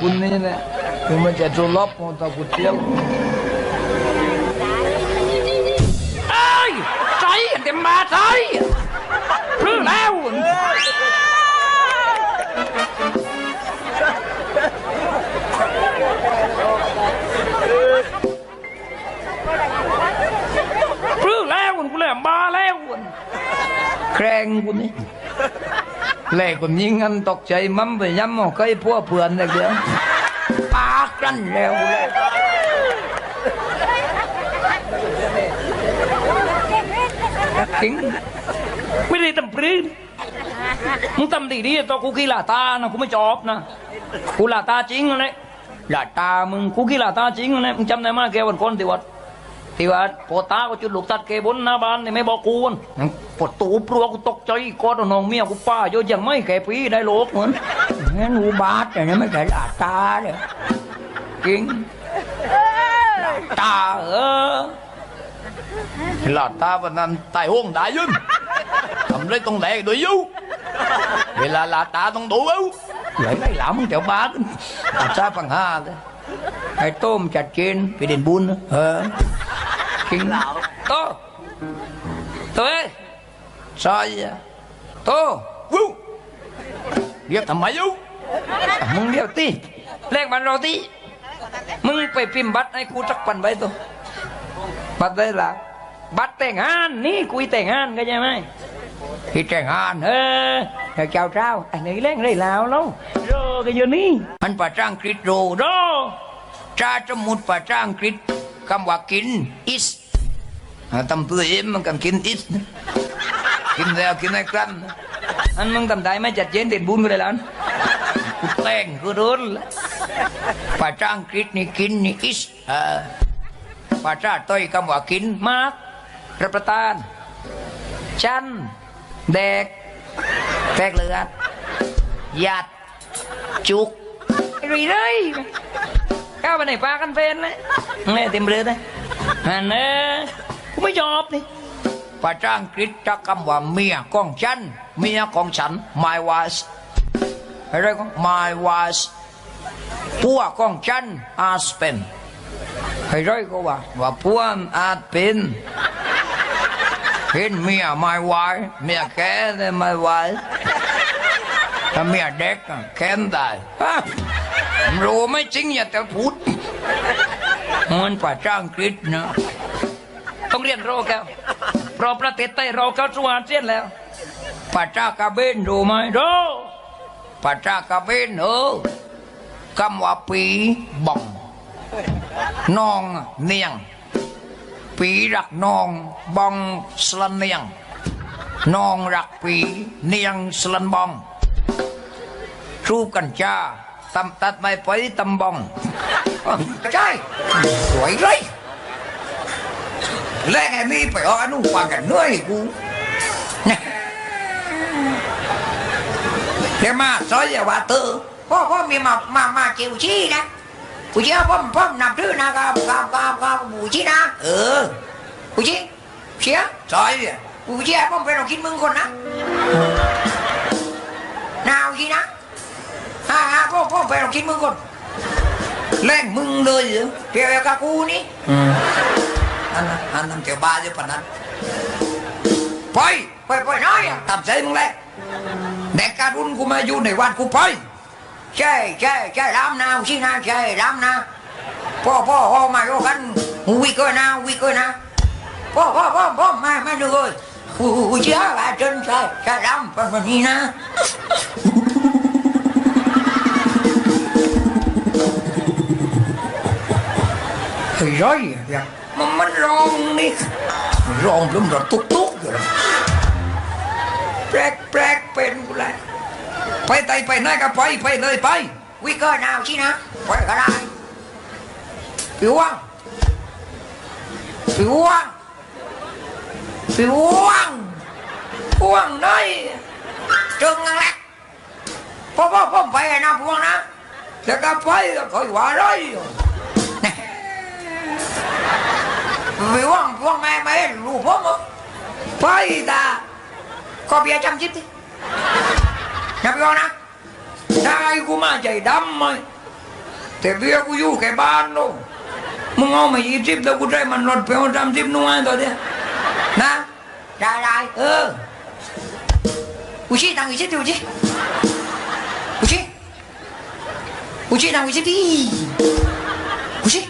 คุณนี่แหละคือมันจะจุลบของตะกุเตียวเอ้ยใจเต็มมาใจพรื้แล้วพรื้แล้วกูเลยมาแล้วแครงคุณนี่ แล่คนยิงกันตกใจมั่มไปย้ำเอาใกล้พวกเพื่อนเลยเดียวปากกันแล้วเลยจริงไม่ได้ทำพรื้มึงทำดีดีๆตัวกูกีฬาตานะกูไม่จอบนะกูลาตาจริงเลยลาตามึงกูกีฬาตาจริงเลยมึงจำได้ไหมแกวันก่อนที่วัด ที่วัดพอตาก็จุดลูกตัดแกบนหน้าบ้านนี่ไม่บอกกูนปวดตูปลัวกูตกใจกอดเอาน้องเมียกูป้าโยยังไม่แกปีได้โลกเหมือนงั้นหูบาดแต่นี่ไม่ใช่หลาตาเลยจริงตาเออหลาตาวันนั้นตายห้องได้ยืนทำไรต้องแหลกด้วยยูเวลาหลาตาต้องดูเอาไหลไหลหลามึงแถวบ้านอาซาปังห้าเลยไอ้ต้มจัดเจนไปเด่นบุญนะเออ จริงโตโตเอ้ยใช่อะโตวู้เรียกทำไมยูมึงเรียกตีเลขมันเราที่มึงไปพิมพ์บัตรให้กูสักปันไว้ตัวบัดได้ละบัตรแต่งงานนี่คุยแต่งงานก็ใช่ไหมที่แต่งงานเออเจ้าเจ้าเจ้าอันนี้เล่งไรลาวแล้วโรก็อยู่นี่มันภาษาอังกฤษโรโรชาสมุดภาษาอังกฤษคำว่ากิน is อ่าตำตัวเองมันกันกิน is นะกินแล้วกินให้กลั้นอันมึงทำได้ไหมจัดเจนเด่นบุญก็ได้แล้วกูแต่งกูรุนละภาษาอังกฤษนี่กินนี่ is อ่าภาษาต้อยคำว่ากินมากรับประทาน ชันแดกแตกเลือดหยัดจุกรีเลยก้าวไปไหนปลากันเฟนเลยนี่เต็มเรือเลยอันเนี้ กูไม่ชอบนี่ภาษาอังกฤษจะคำว่าเมียของฉัน เมียของฉัน my wife อะไรก็ my wife ผัวของฉันอาจเป็นให้ร้อยก็ว่าว่าผัวอาจเป็นเห็นเมีย my wife เมียแก่เลย my wife ถ้าเมียเด็กแค้นได้ฮะรู้ไหม่จริงอย่าแต่พูดมันภาษาอังกฤษนะ ต้องเรียนโรแก้วเพราะประเทศไทยเราเข้าสู่อาเซียนแล้วภาษากาเบนรู้ไหมโรภาษากาเบนเออคำว่าปีบ่องน้องเนียง ปีรักน้องบองสลันเนียงน้องรักปีเนียงสลันบองรูปกันจ้าตำตัดไม่ไปตำบองใช่สวยเลย แลกไอ้มีไปอาอนุฟังกันเหนื่อยกูเดี๋ยวมาซอยอย่าว่าเตอพ่อพ่อมีมามามาเจียวชี้นะกูเชื่อพ่อพ่อนับถือนะครับครับครับครับกูชี้นะเออกูชี้เชื่อซอยเนี่ยกูเชื่อพ่อเป็นเราคิดมึงคนนะนาวชี้นะฮ่าฮ่าพ่อพ่อเป็นเราคิดมึงคนแรงมึงเลยเหรอเพียงกับกูนี่อันนั้นอันนั้นเกี่ยวบ้าจะปะนั้นไปไปไปน้อยอะตาม วัดกูไปใช่ใช่ใช่รำนาชินาใช่รำนาพ่อพ่อพ่อมาโยกันวิกเกอร์นะวิกเกอร์นะพ่อพ่อพ่อพ่อมามาดูเลยกูเชื่อว่าจนใช่ใช่รำเป็นแบบนี้นะเฮ้ยร้อยอย่างมันมันร้องนี่ร้องลุ่มรถตุ๊กตุ๊กอยู่แล้วแปลกแปลกเป็นกูเลยไปไตไปไหนก็ไปไปเลยไปวิกเกอร์นาวชินะไปก็ได้ผิวว่างผิวว่างผิวว่างว่างได้จึงนั่นแหละพ่อพ่อพ่อไปนะพวงนะจะก็ไปก็คอยว่าไรนี่ ผิวว่างพวงแม่ไม่รู้ผมอะไปตา có bia chăm chít đi nhập vô nè đây của mà chạy đâm mày แต่เบี้ยกูอยู่แค่บ้านโน่มึงเอามายี่สิบแต่กูได้มันรถไปเอาสามสิบ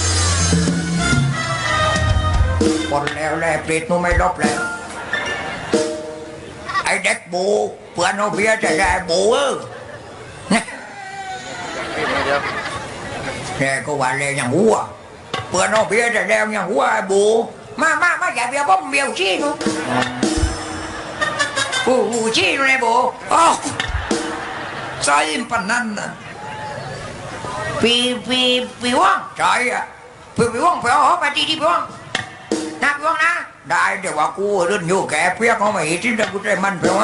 ปไปไปพี่ว่างพี่ว่างเนี่ยเปลี่ยแกนะเออมึงคราวแต่เดี๋ยวใจกูมาเนี่ยปนแล้วแลปรตนูไม่ลบแล้ว ไอ้เด็กบูเพื่อนเอาเบียจะได้บูเออเนี่ยแกก็ว่าเลยอย่างหัวเพื่อนเอาเบียจะแล้อย่างหัวไอ้บูมามามาอย่าเบียร์ผมเบียร์ชี้นูกูกูชี้นูไอ้บูอ๋อใส่ปนนั้นนะปีปีปีว่างใช่อะปีปีว่างไปเอาไปที่ที่ปีว่าง นักวงนะ ได้เดี๋ยวว่ากูเรื่องอยู่แกเพียกเขาไม่ทิ้งแต่กูใจมันเพียงไง